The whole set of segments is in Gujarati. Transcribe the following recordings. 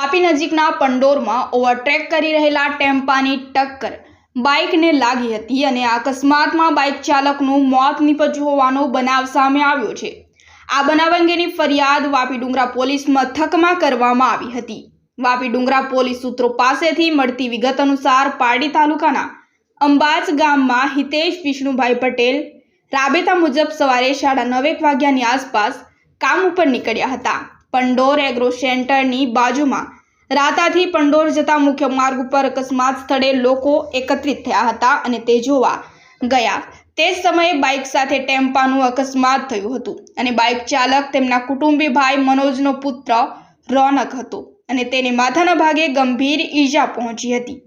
વાપી નજીકના પંડોરમાં ઓવરટેક કરી રહેલા ટેમ્પાની ટક્કર. બાઇકને લાગી હતી અને અકસ્માતમાં બાઇક ચાલકનું મોત નીપજ્યું હોવાનો બનાવ સામે આવ્યો છે. આ બનાવ અંગેની ફરિયાદ વાપી ડુંગરા પોલીસ મથકમાં કરવામાં આવી હતી. વાપી ડુંગરા પોલીસ સૂત્રો પાસેથી મળતી વિગત અનુસાર પારડી તાલુકાના અંબાજ ગામમાં હિતેશ વિષ્ણુભાઈ પટેલ રાબેતા મુજબ સવારે સાડા નવેક વાગ્યાની આસપાસ કામ ઉપર નીકળ્યા હતા. પંડોર એગ્રો સેન્ટરની બાજુમાં. રાતાથી પંડોર જતા મુખ્ય માર્ગ ઉપર અકસ્માત સ્થળે લોકો એકત્રિત થયા હતા અને તે જોવા ગયા. તે જ સમયે બાઇક સાથે ટેમ્પાનું અકસ્માત થયું હતું અને બાઇક ચાલક તેમના કુટુંબી ભાઈ મનોજનો પુત્ર રોનક હતો અને તેને માથાના ભાગે ગંભીર ઈજા પહોંચી હતી.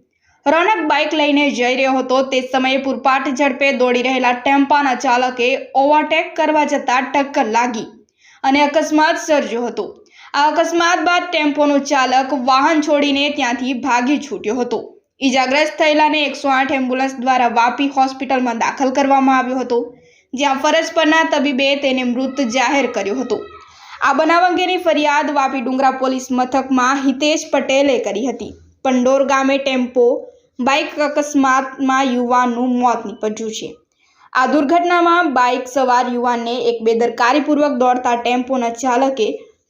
રોનક બાઇક લઈને જઈ રહ્યો હતો. તે સમયે પૂરપાટ ઝડપે દોડી રહેલા ટેમ્પાના ચાલકે ઓવરટેક કરવા જતાં ટક્કર લાગી. અને અકસ્માત સર્જ્યો હતો. આ અકસ્માત બાદ ટેમ્પોનો ચાલક વાહન છોડીને ત્યાંથી ભાગી છૂટ્યો હતો. ઈજાગ્રસ્ત થયેલાને એકસો આઠ એમ્બ્યુલન્સ દ્વારા વાપી હોસ્પિટલમાં દાખલ કરવામાં આવ્યો હતો, જ્યાં ફરજ પરના તબીબે તેને મૃત જાહેર કર્યો હતો. આ બનાવ અંગેની ફરિયાદ વાપી ડુંગરા પોલીસ મથકમાં હિતેશ પટેલે કરી હતી. પંડોર ગામે ટેમ્પો બાઇક અકસ્માતમાં યુવાનનું મોત નીપજ્યું છે. આ દુર્ઘટનામાં બાઇક સવાર યુવાનને એક બેદરકારીપૂર્વક દોડતા ટેમ્પોના ચાલકે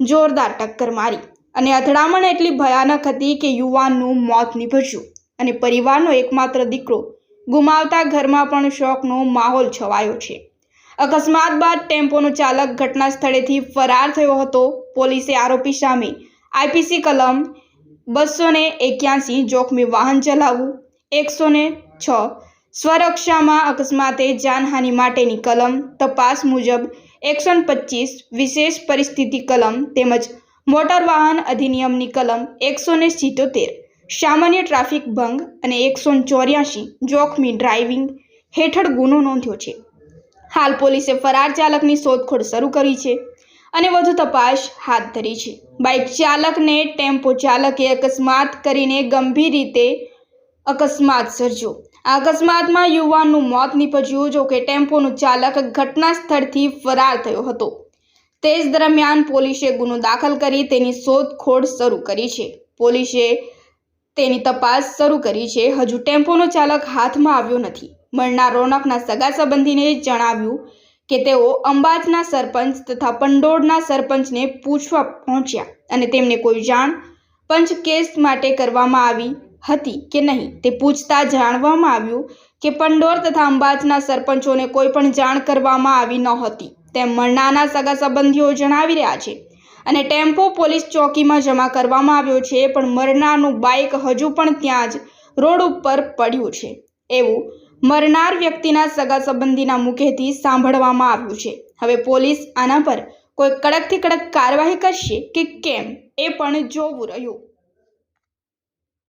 જોરદાર ટક્કર મારી. અને અથડામણ એટલી ભયાનક હતી કે યુવાનનું મોત નીપજ્યું અને પરિવારનો એકમાત્ર દીકરો ગુમાવતા ઘરમાં પણ શોકનો માહોલ છવાયો છે. અકસ્માત બાદ ટેમ્પોનો ચાલક ઘટના સ્થળેથી ફરાર થયો હતો. પોલીસે આરોપી સામે આઈપીસી કલમ બસો ને એક્યાસી જોખમી વાહન ચલાવવું, એકસો ને છ સ્વરક્ષામાં અકસ્માતે જાનહાનિ માટેની કલમ તપાસ મુજબ એકસો પચીસ વિશેષ પરિસ્થિતિ કલમ તેમજ મોટર વાહન અધિનિયમની કલમ એકસો ને સિત્તોતેર, સામાન્ય ટ્રાફિક ભંગ અને એકસો ચોર્યાસી જોખમી ડ્રાઇવિંગ હેઠળ ગુનો નોંધ્યો છે. હાલ પોલીસે ફરાર ચાલકની શોધખોળ શરૂ કરી છે અને વધુ તપાસ હાથ ધરી છે. બાઇક ચાલકને ટેમ્પો ચાલકે અકસ્માત કરીને ગંભીર રીતે અકસ્માત સર્જ્યો. આ અકસ્માતમાં યુવાનનું મોત નીપજ્યું, જો કે ટેમ્પોનું ચાલક ઘટના સ્થળથી ફરાર થયો હતો. તે જ દરમિયાન પોલીસે ગુનો દાખલ કરી તેની શોધખોળ શરૂ કરી છે. પોલીસે તેની તપાસ શરૂ કરી છે. હજુ ટેમ્પોનો ચાલક હાથમાં આવ્યો નથી. મળનાર રોનકના સગા સંબંધીને જણાવ્યું કે તેઓ અંબાજના સરપંચ તથા પંડોળના સરપંચને પૂછવા પહોંચ્યા અને તેમને કોઈ જાણ પંચ કેસ માટે કરવામાં આવી હતી કે નહીં? તે પૂછતા જાણવામાં આવ્યું કે પંડોર તથા અંબાજના સરપંચોને કોઈ પણ જાણ કરવામાં આવી નહોતી તેમ મરણાના સગા સંબંધીઓ જણાવી રહ્યા છે. અને ટેમ્પો પોલીસ ચોકીમાં જમા કરવામાં આવ્યો છે, પણ મરનારનું બાઇક હજુ પણ ત્યાં જ રોડ ઉપર પડ્યું છે. એવું મરનાર વ્યક્તિના સગા સંબંધીના મુખેથી સાંભળવામાં આવ્યું છે. હવે પોલીસ આના પર કોઈ કડકથી કડક કાર્યવાહી કરશે કે કેમ? એ પણ જોવું રહ્યું.